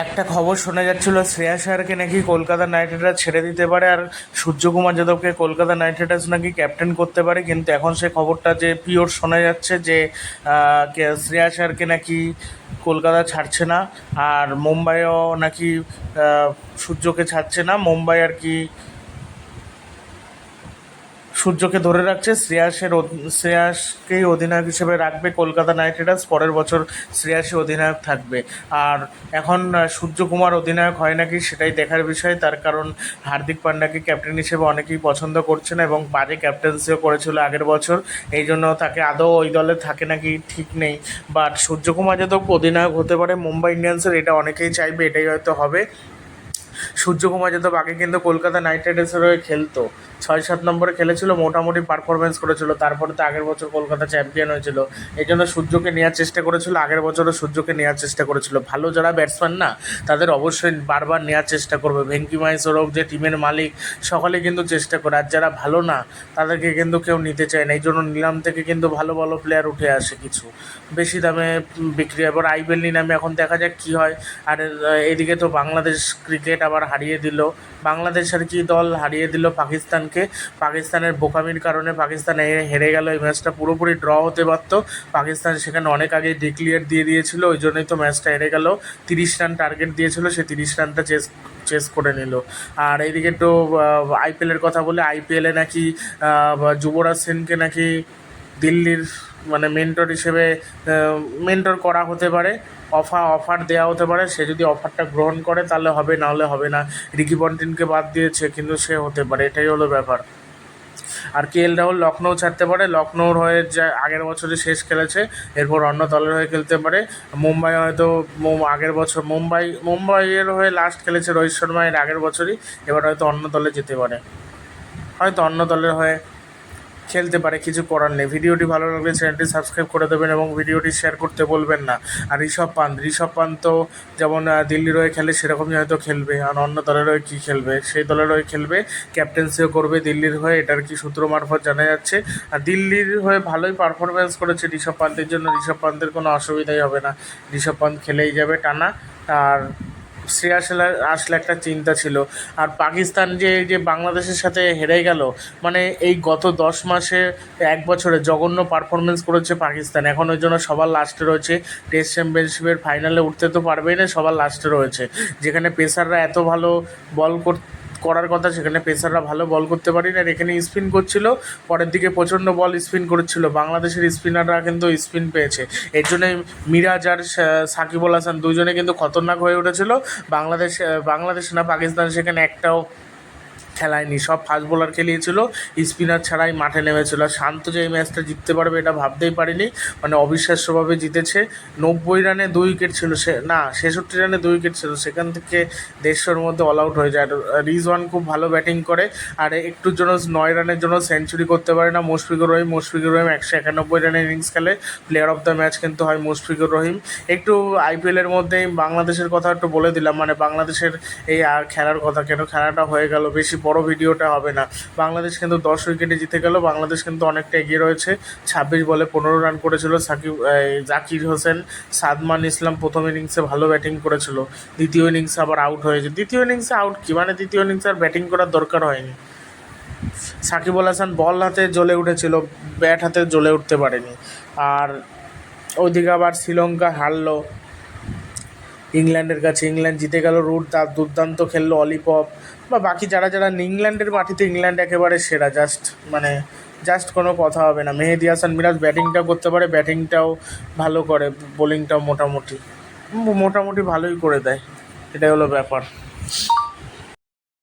একটা খবর শোনা যাচ্ছিল, শ্রেয়া স্যারকে নাকি কলকাতা নাইট রাইডার্স ছেড়ে দিতে পারে আর সূর্যকুমার যাদবকে কলকাতা নাইট রাইডার্স নাকি ক্যাপ্টেন করতে পারে। কিন্তু এখন সে খবরটা যে পিওর শোনা যাচ্ছে যে শ্রেয়া স্যারকে নাকি কলকাতা ছাড়ছে না আর মুম্বাইও নাকি সূর্যকে ছাড়ছে না, মুম্বাই আর কি সূর্যকে ধরে রাখছে, শ্রেয়াসের শ্রেয়াসকেই অধিনায়ক হিসেবে রাখবে কলকাতা নাইট রাইডার্স, পরের বছর শ্রেয়াসই অধিনায়ক থাকবে। আর এখন সূর্যকুমার অধিনায়ক হয় নাকি সেটাই দেখার বিষয়, তার কারণ হার্দিক পান্ডাকে ক্যাপ্টেন হিসেবে অনেকেই পছন্দ করছে না এবং বাজে ক্যাপ্টেন্সিও করেছিল আগের বছর, এই জন্য তাকে আদৌ ওই দলে থাকে নাকি ঠিক নেই। বাট সূর্যকুমার যাদব অধিনায়ক হতে পারে, মুম্বাই ইন্ডিয়ান্সের এটা অনেকেই চাইবে, এটাই হয়তো হবে। সূর্যকুমার যাদব আগে কিন্তু কলকাতা নাইট রাইডার্সের হয়ে খেলতো। ছয়, সাত নম্বরে খেলেছিল, মোটামুটি পারফরমেন্স করেছিল। তারপরে তো আগের বছর কলকাতা চ্যাম্পিয়ন হয়েছিল। এই জন্য সূর্যকে নেওয়ার চেষ্টা করেছিল, আগের বছরও সূর্যকে নেওয়ার চেষ্টা করেছিল। ভালো যারা ব্যাটসম্যান না, তাদের অবশ্যই বারবার নেওয়ার চেষ্টা করবে। ভেঙ্কি হোক, যে টিমের মালিক, সকলে কিন্তু চেষ্টা করে। আর যারা ভালো না, তাদেরকে কিন্তু কেউ নিতে চায় না। এই জন্য নিলাম থেকে কিন্তু ভালো ভালো প্লেয়ার উঠে আসে কিছু। বেশি দামে বিক্রি হয়। এবার আইপিএল নামে, এখন দেখা যাক কী হয়। আর এদিকে তো বাংলাদেশ ক্রিকেট আবার হারিয়ে দিল। বাংলাদেশ আর কি দল হারিয়ে দিল পাকিস্তানকে? পাকিস্তানের বোকামির কারণে পাকিস্তান হেরে- হেরে গেল, এই ম্যাচটা পুরোপুরি ড্র হতে পারতো পাকিস্তান সেখানে অনেক আগে ডিক্লিয়ার দিয়ে দিয়েছিল, ওই জন্যই তো ম্যাচটা হেরে গেল। তিরিশ রান টার্গেট দিয়েছিল, সে তিরিশ রানটা চেস চেস করে নিল। আর এইদিকে তো আইপিএলের কথা বলে, আইপিএলে নাকি যুবরাজ সেনকে নাকি দিল্লির মানে মেন্টর হিসেবে মেন্টর করা হতে পারে অফার অফার দেওয়া হতে পারে। সে যদি অফারটা গ্রহণ করে, তাহলে হবে, না হলে হবে না। রিকি পন্টিনকে বাদ দিয়েছে, কিন্তু সে হতে পারে। এটাই হলো ব্যাপার। আর কে এল রাহুল লখনৌ ছাড়তে পারে। লখনৌর হয়ে যা, আগের বছরে শেষ খেলেছে। এরপর অন্য দলের হয়ে খেলতে পারে। মুম্বাই হয়তো আগের বছর মুম্বাই, মুম্বাইয়ের হয়ে লাস্ট খেলেছে রোহিত শর্মা এর আগের বছরই। এবার হয়তো অন্য দলে যেতে পারে। হয়তো অন্য দলের হয়ে খেলতে পারে, কিছু করার নেই। ভিডিওটি ভালো লাগলে চ্যানেলটি সাবস্ক্রাইব করে দেবেন এবং ভিডিওটি শেয়ার করতে বলবেন না। আর ঋষভ পান্ত ঋষভ পান্ত যেমন দিল্লির হয়ে খেলে সেরকমই হয়তো খেলবে। আর অন্য দলের হয়ে কী খেলবে? সেই দলের হয়ে খেলবে ক্যাপ্টেন্সিও করবে দিল্লির হয়ে, এটার কি সূত্র মারফত জানা যাচ্ছে। আর দিল্লির হয়ে ভালোই পারফরমেন্স করেছে ঋষভ পান্তের জন্য। ঋষভ পান্তের কোনো অসুবিধাই হবে না। ঋষভ পান্ত খেলেই যাবে টানা। আর শ্রেয়াস আসলে একটা চিন্তা ছিল। আর পাকিস্তান যে যে বাংলাদেশের সাথে হেরে গেল মানে এই গত দশ মাসে এক বছরে জঘন্য পারফরমেন্স করেছে পাকিস্তান। এখন ওই জন্য সবার লাস্টে রয়েছে। টেস্ট চ্যাম্পিয়নশিপের ফাইনালে উঠতে তো পারবেই না, সবার লাস্টে রয়েছে। যেখানে পেসাররা এত ভালো বল কর করার কথা, সেখানে পেসাররা ভালো বল করতে পারি না আর এখানে স্পিন করছিল, পরের দিকে প্রচণ্ড বল স্পিন করেছিল। বাংলাদেশের স্পিনাররা কিন্তু স্পিন পেয়েছে। এর জন্যই মিরাজ আর সাকিবুল সাকিব হাসান দুজনে কিন্তু খতরনাক হয়ে উঠেছিল। বাংলাদেশ বাংলাদেশ না, পাকিস্তান সেখানে একটাও খেলায়নি, সব ফাস্ট বোলার খেলিয়েছিল স্পিনার ছাড়াই মাঠে নেমেছিল। শান্ত যে এই ম্যাচটা জিততে পারবে এটা ভাবতেই পারিনি। মানে অবিশ্বাস্যভাবে জিতেছে। নব্বই রানে দুই উইকেট ছিল সে, না, ছেষট্টি রানে দুই উইকেট ছিল। সেখান থেকে দেড়শোর মধ্যে অল আউট হয়ে যায়। রিজওয়ান খুব ভালো ব্যাটিং করে। আর একটুর জন্য নয় রানের জন্য সেঞ্চুরি করতে পারে না মুশফিকুর রহিম। মুশফিকুর রহিম একশো একানব্বই রানের ইনিংস খেলে। প্লেয়ার অফ দ্য ম্যাচ কিন্তু হয় মুশফিকুর রহিম। একটু আইপিএলের মধ্যে বাংলাদেশের কথা একটু বলে দিলাম। মানে বাংলাদেশের এই খেলার কথা। কেন খেলাটা হয়ে গেল বেশি বড় ভিডিওটা হবে না। বাংলাদেশ কিন্তু দশ উইকেটে জিতে গেল। বাংলাদেশ কিন্তু অনেকটা এগিয়ে রয়েছে। ছাব্বিশ বলে পনেরো রান করেছিল সাকিব জাকির হোসেন। সাদমান ইসলাম প্রথম ইনিংসে ভালো ব্যাটিং করেছিল। দ্বিতীয় ইনিংসে আবার আউট হয়েছে। দ্বিতীয় ইনিংসে আউট কি? মানে দ্বিতীয় ইনিংসে আর ব্যাটিং করার দরকার হয়নি। সাকিব আল হাসান বল হাতে জ্বলে উঠেছিল, ব্যাট হাতে জ্বলে উঠতে পারেনি। আর ওইদিকে আবার শ্রীলঙ্কা হারলো। ইংল্যান্ডের কাছে। ইংল্যান্ড জিতে গেল রুট তার দুর্দান্ত খেললো অলিপপ বা বাকি যারা যারা ইংল্যান্ডের মাটিতে ইংল্যান্ড একেবারে সেরা জাস্ট মানে জাস্ট কোনো কথা হবে না। মেহেদি হাসান মিরাজ ব্যাটিংটাও করতে পারে ব্যাটিংটাও ভালো করে বোলিংটাও মোটামুটি। মোটামুটি ভালোই করে দেয়। এটাই হলো ব্যাপার।